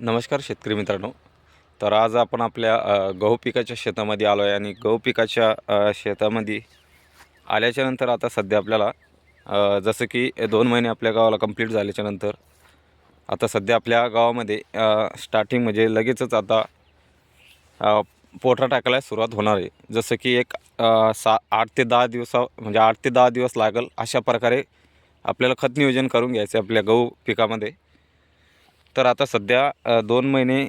नमस्कार शेतकरी मित्रांनो. तर आज आपण आपल्या गहू पिकाच्या शेतामध्ये आलो आहे आणि गहू पिकाच्या शेतामध्ये आल्याच्यानंतर आता सध्या आपल्याला जसं की दोन महिने आपल्या गावाला कंप्लीट झाल्याच्यानंतर आता सध्या आपल्या गावामध्ये स्टार्टिंग म्हणजे लगेचच आता पोटा टाकायला सुरुवात होणार आहे. जसं की एक सा आठ ते दहा दिवसा म्हणजे आठ ते दहा दिवस लागेल अशा प्रकारे आपल्याला खत नियोजन करून घ्यायचं आहे आपल्या गहू पिकामध्ये. तर आता सध्या दोन महिने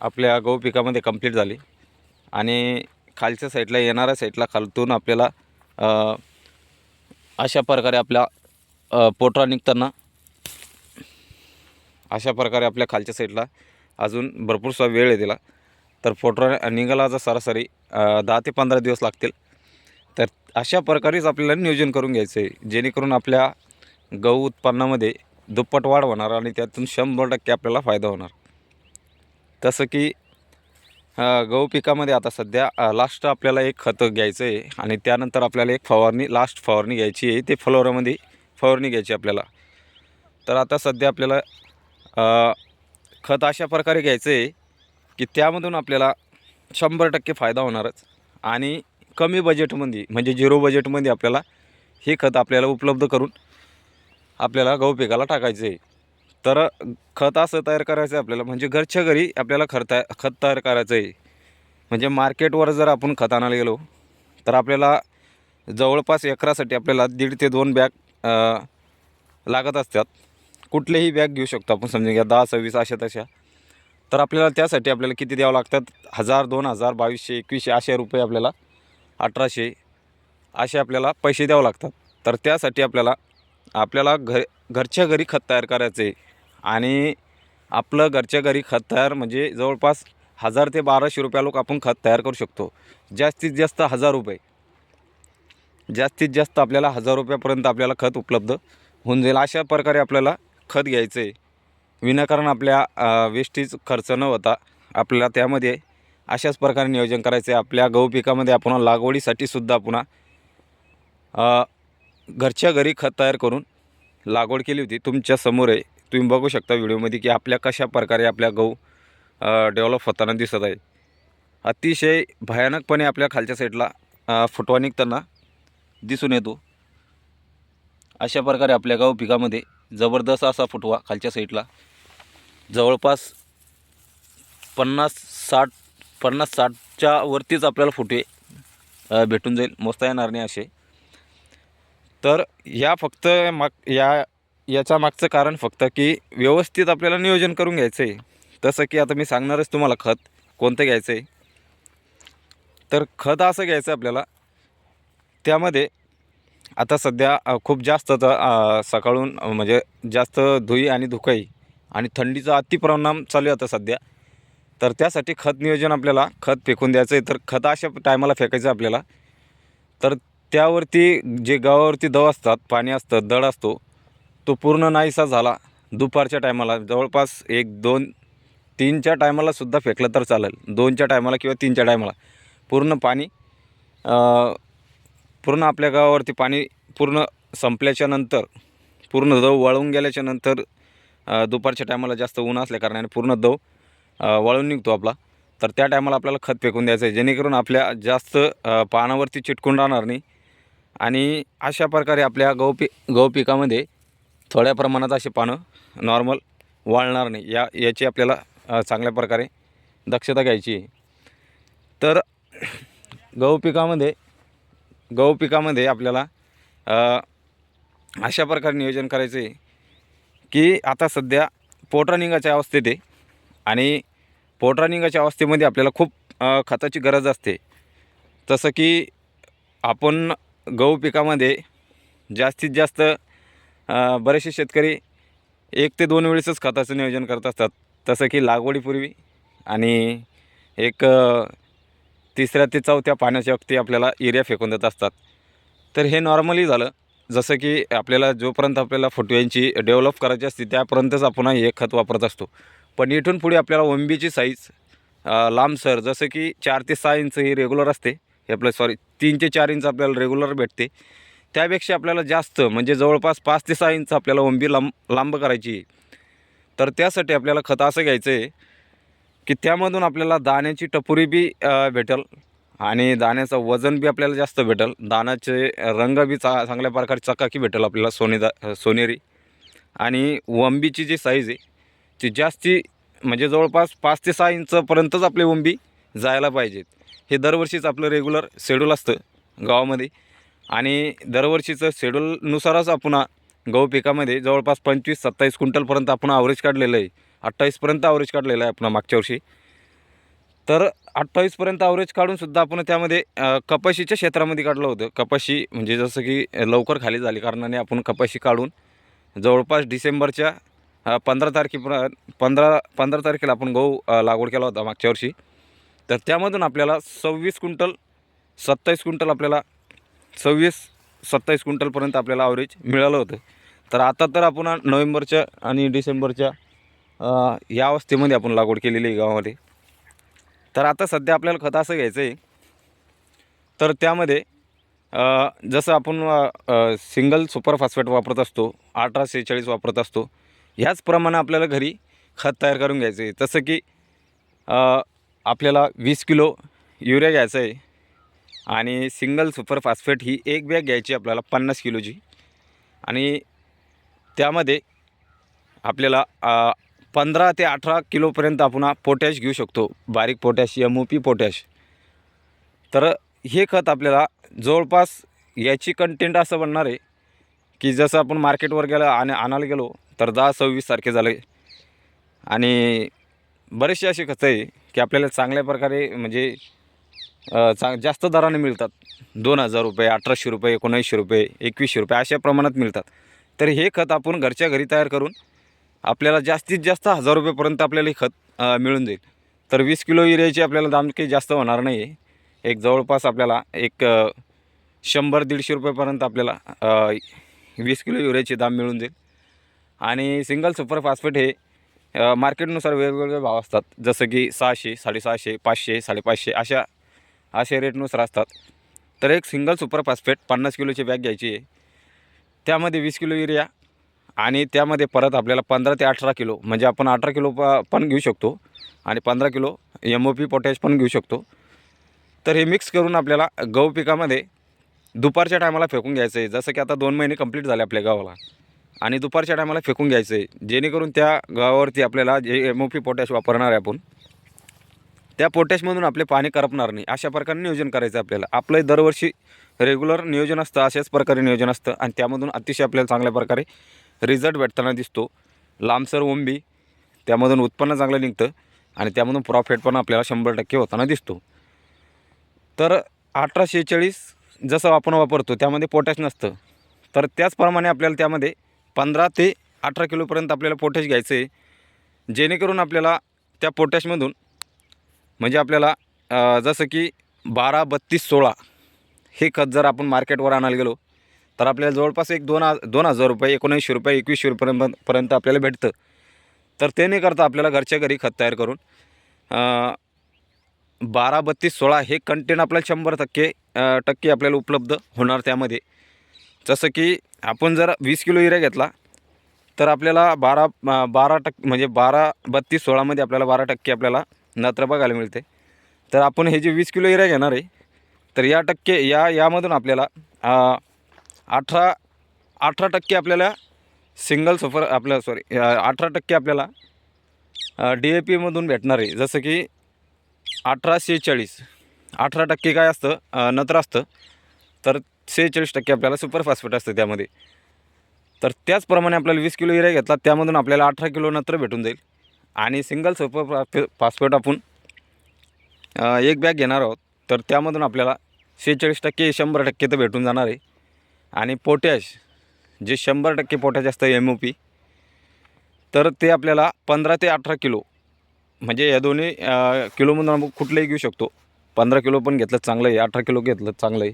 आपल्या गहू पिकामध्ये कंप्लीट झाली. आणि खालच्या साईडला येणाऱ्या साईडला खालतून आपल्याला अशा प्रकारे आपल्या पोटरा निघताना अशा प्रकारे आपल्या खालच्या साईडला अजून भरपूरसा वेळ आहे तिला. तर पोटरा निघाला जर सरासरी दहा ते पंधरा दिवस लागतील. तर अशा प्रकारेच आपल्याला नियोजन करून घ्यायचं आहे जेणेकरून आपल्या गहू उत्पन्नामध्ये दुप्पट वाढ होणार आणि त्यातून शंभर टक्के आपल्याला फायदा होणार. तसं की गहू पिकामध्ये आता सध्या लास्ट आपल्याला एक खत घ्यायचं आहे आणि त्यानंतर आपल्याला एक फवारणी लास्ट फवारणी घ्यायची आहे. ते फ्लोरामध्ये फवारणी घ्यायची आपल्याला. तर आता सध्या आपल्याला खत अशा प्रकारे घ्यायचं आहे की त्यामधून आपल्याला शंभर टक्के फायदा होणारच. आणि कमी बजेटमध्ये म्हणजे झिरो बजेटमध्ये आपल्याला हे खत आपल्याला उपलब्ध करून आपल्याला गहू पिकाला टाकायचं आहे तर खत असं तयार करायचं आहे आपल्याला म्हणजे घरच्या घरी आपल्याला खत तया खत तयार करायचं आहे म्हणजे मार्केटवर जर आपण खत आणायला गेलो तर आपल्याला जवळपास एकरासाठी आपल्याला दीड ते दोन बॅग लागत असतात. कुठलेही बॅग घेऊ शकतो आपण समजून घ्या दहा सव्वीस अशा तशा. तर आपल्याला त्यासाठी आपल्याला किती द्यावं लागतात? हजार दोन हजार बावीसशे एकवीसशे असे रुपये आपल्याला अठराशे असे आपल्याला पैसे द्यावं लागतात. तर त्यासाठी आपल्याला आपल्याला घर घरच्या घरी खत तयार करायचं आहे. आणि आपलं घरच्या घरी खत तयार म्हणजे जवळपास हजार ते बाराशे रुपया लोक आपण खत तयार करू शकतो. जास्तीत जास्त हजार रुपये. जास्तीत जास्त आपल्याला हजार रुपयापर्यंत आपल्याला खत उपलब्ध होऊन जाईल. अशा प्रकारे आपल्याला खत घ्यायचं आहे. विनाकारण आपल्या वेस्टीज खर्च न होता आपल्याला त्यामध्ये अशाच प्रकारे नियोजन करायचं आहे. आपल्या गहू पिकामध्ये आपण लागवडीसाठी सुद्धा पुन्हा घरच्या घरी खत तयार करून लागवड केली होती. तुमच्यासमोर आहे. तुम्ही बघू शकता व्हिडिओमध्ये की आपल्या कशा प्रकारे आपल्या गहू डेव्हलप होताना दिसत आहे. अतिशय भयानकपणे आपल्या खालच्या साईडला फुटवा निघताना दिसून येतो. अशा प्रकारे आपल्या गहू पिकामध्ये जबरदस्त असा फुटवा खालच्या साईडला जवळपास पन्नास साठ पन्नास साठच्या वरतीच आपल्याला फुटे भेटून जाईल. मोजता येणार नाही असे. तर या फक्त माग या याच्या मागचं कारण फक्त की व्यवस्थित आपल्याला नियोजन करून घ्यायचं आहे तसं की आता मी सांगणारच तुम्हाला खत कोणतं घ्यायचं आहे तर खत असं घ्यायचं आहे आपल्याला. त्यामध्ये आता सध्या खूप जास्त सकाळून म्हणजे जास्त धुई आणि धुकाई आणि थंडीचा अतिपरिणाम चालू आहे आता सध्या. तर त्यासाठी खत नियोजन आपल्याला खत फेकून द्यायचं आहे तर खत अशा टायमाला फेकायचं आहे आपल्याला. तर त्यावरती जे गावावरती दव असतात पाणी असतं दड असतो तो पूर्ण नाहीसा झाला. दुपारच्या टायमाला जवळपास एक दोन तीनच्या टायमाला सुद्धा फेकलं तर चालेल. दोनच्या टायमाला किंवा तीनच्या टायमाला. पूर्ण पाणी पूर्ण आपल्या गावावरती पाणी पूर्ण संपल्याच्या नंतर पूर्ण दव वाळून गेल्याच्यानंतर दुपारच्या टायमाला जास्त ऊन असल्या कारणाने पूर्ण दव अ, वाळून निघतो आपला. तर त्या टायमाला आपल्याला खत फेकून द्यायचं आहे. जेणेकरून आपल्या जास्त पानावरती चिटकून राहणार नाही. आणि अशा प्रकारे आपल्या गहू पी गहू पिकामध्ये थोड्या प्रमाणात असे पानं नॉर्मल वाळणार नाही. या याची आपल्याला चांगल्या प्रकारे दक्षता घ्यायची आहे. तर गहू पिकामध्ये गहू पिकामध्ये आपल्याला अशा प्रकारे नियोजन करायचं आहे की आता सध्या पोटरनिंगाच्या अवस्थेत आहे आणि पोटरनिंगाच्या अवस्थेमध्ये आपल्याला खूप खताची गरज असते. तसं की आपण गहू पिकामध्ये जास्तीत जास्त बरेचसे शेतकरी एक ते दोन वेळेसच खताचं नियोजन करत असतात. तसं की लागवडीपूर्वी आणि एक तिसऱ्या ते चौथ्या पाण्याच्या वक्ती आपल्याला युरिया फेकून देत असतात. तर हे नॉर्मली झालं. जसं की आपल्याला जोपर्यंत आपल्याला फुटव्यांची डेव्हलप करायची असते त्यापर्यंतच आपण हे खत वापरत असतो. पण इथून पुढे आपल्याला ओंबीची साईज लांबसर जसं की चार ते सहा इंच ही रेग्युलर असते. हे आपलं सॉरी तीन ते चार इंच आपल्याला रेग्युलर भेटते. त्यापेक्षा आपल्याला जास्त म्हणजे जवळपास पाच ते सहा इंच आपल्याला ओंबी लांब लांब करायची आहे. तर त्यासाठी आपल्याला खतं असं घ्यायचं आहे की त्यामधून आपल्याला दाण्याची टपुरी बी भेटेल आणि दाण्याचं वजन बी आपल्याला जास्त भेटेल. दाण्याचे रंग बी चा चांगल्या प्रकारे चकाकी भेटेल आपल्याला सोनेदा सोनेरी. आणि वंबीची जी साईज आहे ती जास्ती म्हणजे जवळपास पाच ते सहा इंचपर्यंतच आपली वंबी जायला पाहिजेत. हे दरवर्षीच आपलं रेग्युलर शेड्यूल असतं गावामध्ये. आणि दरवर्षीचं शेड्यूलनुसारच आपण गहू पिकामध्ये जवळपास पंचवीस सत्तावीस क्विंटलपर्यंत आपण ॲव्हरेज काढलेलं आहे. अठ्ठावीसपर्यंत ॲव्हरेज काढलेलं आहे आपण मागच्या वर्षी. तर अठ्ठावीसपर्यंत ॲव्हरेज काढूनसुद्धा आपण त्यामध्ये कपाशीच्या क्षेत्रामध्ये काढलं होतं. कपाशी म्हणजे जसं की लवकर खाली झाली कारणाने आपण कपाशी काढून जवळपास डिसेंबरच्या पंधरा तारखेपर्यंत पंधरा पंधरा तारखेला आपण गहू लागवड केला होता मागच्या वर्षी. तर त्यामधून आपल्याला सव्वीस क्विंटल सत्तावीस क्विंटल आपल्याला सव्वीस सत्तावीस क्विंटलपर्यंत आपल्याला ॲव्हरेज मिळालं होतं. तर आता तर आपण नोव्हेंबरच्या आणि डिसेंबरच्या या अवस्थेमध्ये आपण लागवड केलेली आहे गावामध्ये. तर आता सध्या आपल्याला खत असं घ्यायचं आहे. तर त्यामध्ये जसं आपण सिंगल सुपर फॉस्फेट वापरत असतो अठरा सेहेचाळीस वापरत असतो ह्याचप्रमाणे आपल्याला घरी खत तयार करून घ्यायचं आहे. जसं की आपल्याला वीस किलो युरिया घ्यायचा आहे. आणि सिंगल सुपर फॉस्फेट ही एक बॅग घ्यायची आपल्याला पन्नास किलोची. आणि त्यामध्ये आपल्याला पंधरा ते अठरा किलोपर्यंत आपण पोटॅश घेऊ शकतो. बारीक potash M O P potash. तर हे खत आपल्याला जवळपास याची कंटेंट असं बनणार आहे की जसं आपण मार्केटवर गेलं आणि आणायला गेलो तर दहा सव्वीस सारखे झाले. आणि बरेचसे असे खतं आहे की आपल्याला चांगल्या प्रकारे म्हणजे चांग चा जास्त दराने मिळतात. दोन हजार रुपये अठराशे रुपये एकोणऐंशी रुपये एकवीसशे रुपये अशा प्रमाणात मिळतात. तर हे खत आपण घरच्या घरी तयार करून आपल्याला जास्तीत जास्त हजार रुपयेपर्यंत आपल्याला हे खत मिळून जाईल. तर वीस किलो युरियाची आपल्याला दाम काही जास्त होणार नाही आहे. एक जवळपास आपल्याला एक शंभर दीडशे रुपयेपर्यंत आपल्याला वीस किलो युरियाचे दाम मिळून जाईल. आणि सिंगल सुपर फॉस्फेट हे मार्केटनुसार वेगवेगळे भाव असतात. जसं की सहाशे साडेसहाशे पाचशे साडेपाचशे अशा अशा रेटनुसार असतात. तर एक सिंगल सुपर फॉस्फेट पन्नास किलोची बॅग घ्यायची आहे. त्यामध्ये वीस किलो युरिया आणि त्यामध्ये परत आपल्याला पंधरा ते अठरा किलो म्हणजे आपण अठरा किलो प पण घेऊ शकतो आणि पंधरा kilo M O P potash पण घेऊ शकतो. तर हे मिक्स करून आपल्याला गहू पिकामध्ये दुपारच्या टायमाला फेकून घ्यायचं आहे. जसं की आता दोन महिने कंप्लीट झाले आपल्या गावाला आणि दुपारच्या टायमाला फेकून घ्यायचं आहे जेणेकरून त्या गावावरती आपल्याला जे एम ओ पी पोटॅश वापरणार आहे आपण त्या पोटॅशमधून आपले पाणी करपणार नाही. अशा प्रकारे नियोजन करायचं आपल्याला. आपलं दरवर्षी रेग्युलर नियोजन असतं अशाच प्रकारे नियोजन असतं. आणि त्यामधून अतिशय आपल्याला चांगल्या प्रकारे रिझल्ट भेटताना दिसतो. लांबसर ओंबी त्यामधून उत्पन्न चांगलं निघतं आणि त्यामधून प्रॉफिट पण आपल्याला शंभर टक्के होताना दिसतो. तर अठरा शेहेचाळीस जसं आपण वापरतो त्यामध्ये पोटॅश नसतं. तर त्याचप्रमाणे आपल्याला त्यामध्ये पंधरा ते अठरा किलोपर्यंत आपल्याला पोटॅश घ्यायचं आहे. जेणेकरून आपल्याला त्या पोटॅशमधून म्हणजे आपल्याला जसं की बारा बत्तीस सोळा हे खत जर आपण मार्केटवर आणायला गेलो तर आपल्याला जवळपास एक दोन दोन हजार रुपये एकोणऐंशी रुपये एकवीसशे रुपयेपर्यंत पर्यंत आपल्याला भेटतं. तर ते नाही करता आपल्याला घरच्या घरी खत तयार करून बारा बत्तीस सोळा हे कंटेन आपल्याला शंभर टक्के टक्के आपल्याला उपलब्ध होणार त्यामध्ये. जसं की आपण जर वीस किलो युरिया घेतला तर आपल्याला बारा बारा टक्के म्हणजे बारा बत्तीस सोळामध्ये आपल्याला बारा टक्के आपल्याला नत्र बघायला मिळते. तर आपण हे जे वीस किलो युरिया घेणार आहे तर या टक्के या यामधून आपल्याला अठरा अठरा टक्के आपल्याला सिंगल सुपर आपल्या सॉरी अठरा टक्के आपल्याला डी ए पीमधून भेटणार आहे. जसं की अठराशे चाळीस अठरा टक्के काय असतं नत्र असतं. तर सेहेचाळीस टक्के आपल्याला सुपर फॉस्फेट असतं त्यामध्ये. तर त्याचप्रमाणे आपल्याला वीस किलो युरिया घेतला त्यामधून आपल्याला अठरा किलो नत्र भेटून जाईल. आणि सिंगल सुपर फॉस्फेट आपण एक बॅग घेणार आहोत. तर त्यामधून आपल्याला शेहेचाळीस टक्के शंभर टक्के तर भेटून जाणार आहे. आणि पोटॅश जे शंभर टक्के पोटॅश असतं एम ओ पी तर ते आपल्याला पंधरा ते अठरा किलो म्हणजे या दोन्ही किलोमधून आपण कुठलंही घेऊ शकतो. पंधरा किलो पण घेतलं चांगलं आहे अठरा किलो घेतलं चांगलं आहे.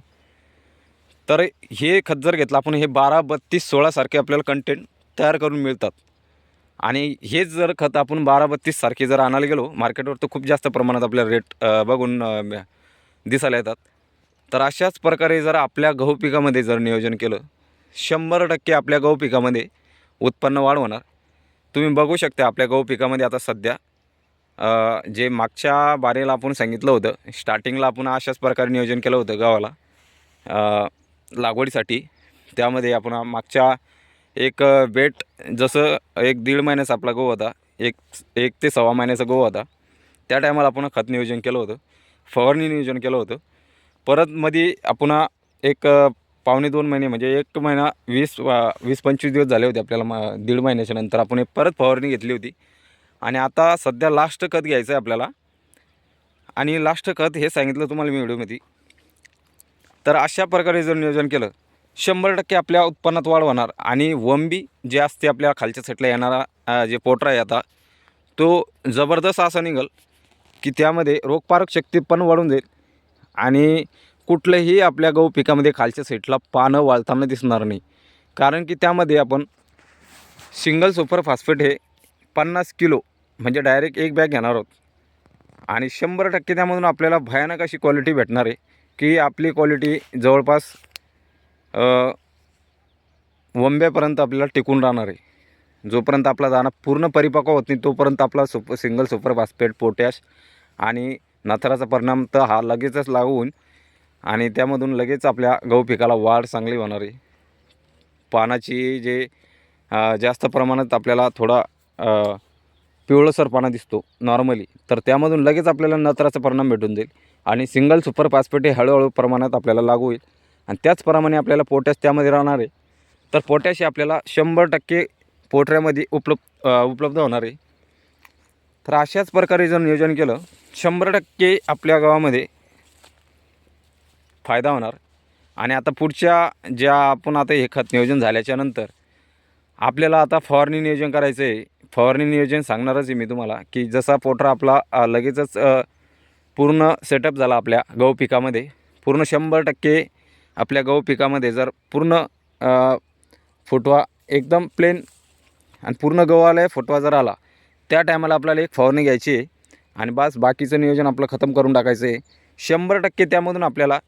तर हे खत जर घेतलं आपण हे बारा बत्तीस सोळासारखे आपल्याला कंटेंट तयार करून मिळतात. आणि हेच जर खत आपण बारा बत्तीससारखे जर आणायला गेलो मार्केटवर तर खूप जास्त प्रमाणात आपल्याला रेट बघून दिसायला येतात. तर अशाच प्रकारे जर आपल्या गहू पिकामध्ये जर नियोजन केलं शंभर टक्के आपल्या गहू पिकामध्ये उत्पन्न वाढ होणार. तुम्ही बघू शकता आपल्या गहू पिकामध्ये आता सध्या जे मागच्या बारेला आपण सांगितलं होतं स्टार्टिंगला आपण अशाच प्रकारे नियोजन केलं होतं गव्हाला लागवडीसाठी. त्यामध्ये आपण मागच्या एक बेट जसं एक दीड महिन्याचा आपला गहू होता एक एक ते सव्वा महिन्याचा गहू होता. त्या टायमाला आपण खत नियोजन केलं होतं फवारणी नियोजन केलं होतं. परत मध्ये आपण एक पावणे दोन महिने म्हणजे एक महिना वीस वीस पंचवीस दिवस झाले होते आपल्याला म दीड महिन्याच्या नंतर आपण एक परत फवारणी घेतली होती. आणि आता सध्या लास्ट खत घ्यायचं आहे आपल्याला. आणि लास्ट खत हे सांगितलं तुम्हाला मी व्हिडिओमध्ये तर अशा प्रकारे जर नियोजन केलं शंभर टक्के आपल्या उत्पन्नात वाढ होणार आणि वंबी जे असते आपल्या खालच्या साईडला येणारा जे पोटरा आहे आता तो जबरदस्त असा निघल की त्यामध्ये रोगपारक शक्ती पण वाढून जाईल आणि कुठलंही आपल्या गहू पिकामध्ये खालच्या साईडला पानं वाळताना दिसणार नाही. कारण की त्यामध्ये आपण सिंगल सुपर फॉस्फेट हे पन्नास किलो म्हणजे डायरेक्ट एक बॅग घेणार आहोत आणि शंभर टक्के त्यामधून आपल्याला भयानक अशी क्वालिटी भेटणार आहे. की आपली क्वालिटी जवळपास वंब्यापर्यंत आपल्याला टिकून राहणार आहे. जोपर्यंत आपला दाणा पूर्ण परिपक्व होत नाही तोपर्यंत आपला सुप सिंगल सुपर फॉस्फेट पोटॅश आणि नथराचा परिणाम तर हा लगेचच लागून आणि त्यामधून लगेच आपल्या गहू पिकाला वाढ चांगली होणार आहे. पानाची जे जास्त प्रमाणात आपल्याला थोडा पिवळसर पाना दिसतो नॉर्मली तर त्यामधून लगेच आपल्याला नत्राचा परिणाम भेटून जाईल. आणि सिंगल सुपर फॉस्फेट हे हळूहळू प्रमाणात आपल्याला लागू होईल. आणि त्याचप्रमाणे आपल्याला पोटॅश त्यामध्ये राहणार आहे. तर पोटॅश हे आपल्याला शंभर टक्के पोटऱ्यामध्ये उपलब्ध उपलब्ध होणार आहे. तर अशाच प्रकारे जर नियोजन केलं शंभर टक्के आपल्या गावामध्ये फायदा होणार. आणि आता पुढच्या ज्या आपण आता हे खत नियोजन झाल्याच्यानंतर आपल्याला आता फवारणी नियोजन करायचं आहे. फवारणी नियोजन सांगणारच आहे मी तुम्हाला की जसा पोटरा आपला लगेचच पूर्ण सेटअप झाला आपल्या गहू पिकामध्ये. पूर्ण शंभर टक्के आपल्या गहू पिकामध्ये जर पूर्ण फोटवा फुटवा एकदम प्लेन आणि पूर्ण गहू आला आहे फुटवा जर आला त्या टायमाला आपल्याला एक फवारणी घ्यायची आहे. आणि बस बाकीचं नियोजन आपलं खतम करून टाकायचं आहे. शंभर टक्के त्यामधून आपल्याला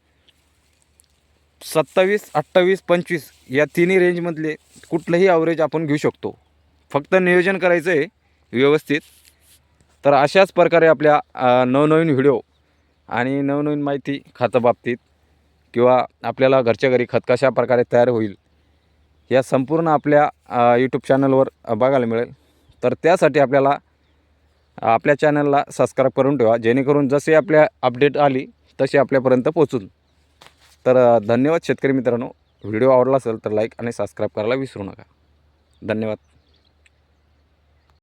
सत्तावीस अठ्ठावीस पंचवीस या तिन्ही रेंजमधले कुठलंही ॲव्हरेज आपण घेऊ शकतो. फक्त नियोजन करायचं आहे व्यवस्थित. तर अशाच प्रकारे आपल्या नवनवीन व्हिडिओ आणि नवनवीन माहिती खताबाबतीत किंवा आपल्याला घरच्या घरी खत कशा प्रकारे तयार होईल या संपूर्ण आपल्या यूट्यूब चॅनलवर बघायला मिळेल. तर त्यासाठी आपल्याला आपल्या चॅनलला सबस्क्राईब करून ठेवा जेणेकरून जसे आपल्या अपडेट आली तशी आपल्यापर्यंत पोचून तर धन्यवाद शेतकरी मित्रांनो. व्हिडिओ आवडला असेल तर लाईक आणि सबस्क्राईब करायला विसरू नका. धन्यवाद.